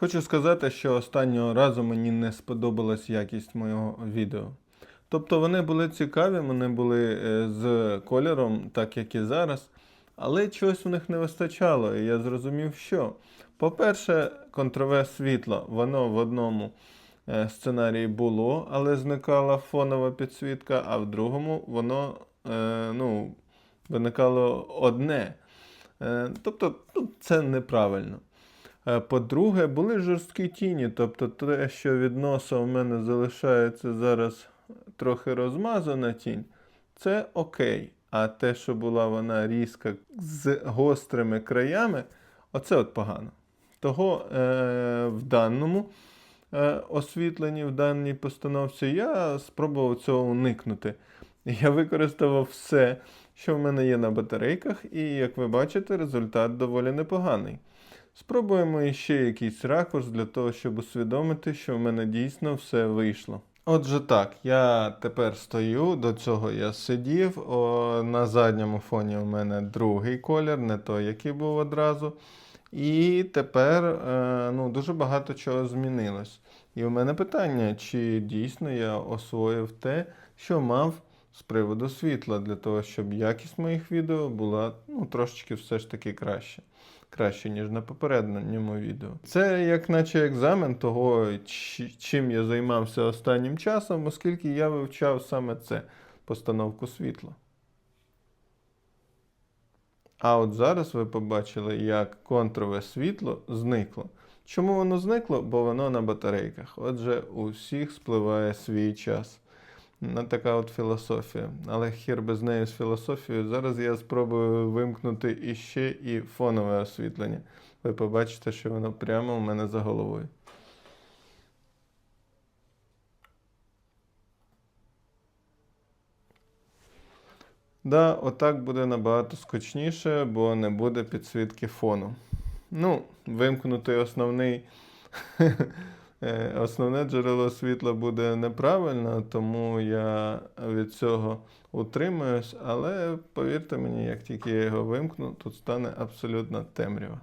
Хочу сказати, що останнього разу мені не сподобалась якість моєго відео. Тобто вони були цікаві, вони були е, з кольором, так як і зараз, але чогось у них не вистачало, і я зрозумів, що. По-перше, контрове світло, воно в одному е, сценарії було, але зникала фонова підсвітка, а в другому воно е, ну, виникало одне. Тобто ну, це неправильно. Е, По-друге, були жорсткі тіні, тобто те, що від носа в мене залишається зараз трохи розмазана тінь, це окей. А те, що була вона різка з гострими краями, оце от погано. Того е, в даному е, освітленні, в даній постановці я спробував цього уникнути. Я використовував все, що в мене є на батарейках, і як ви бачите, результат доволі непоганий. Спробуємо іще якийсь ракурс для того, щоб усвідомити, що в мене дійсно все вийшло. Отже, так, я тепер стою, до цього я сидів. О, на задньому фоні у мене другий колір, не той, який був одразу. І тепер е, ну, дуже багато чого змінилось. І у мене питання, чи дійсно я освоїв те, що мав з приводу світла, для того, щоб якість моїх відео була ну, трошечки все ж таки краще. Краще, ніж на попередньому відео. Це як наче екзамен того, чим я займався останнім часом, оскільки я вивчав саме це постановку світла. А от зараз ви побачили, як контрове світло зникло. Чому воно зникло? Бо воно на батарейках. Отже, у всіх спливає свій час. Ну, така от філософія. Але хір без неї з філософією. Зараз я спробую вимкнути іще і фонове освітлення. Ви побачите, що воно прямо у мене за головою. Да, отак буде набагато скучніше, бо не буде підсвітки фону. Ну, вимкнутий основний, основне джерело світла буде неправильно, тому я від цього утримуюсь, але повірте мені, як тільки я його вимкну, тут стане абсолютно темрява.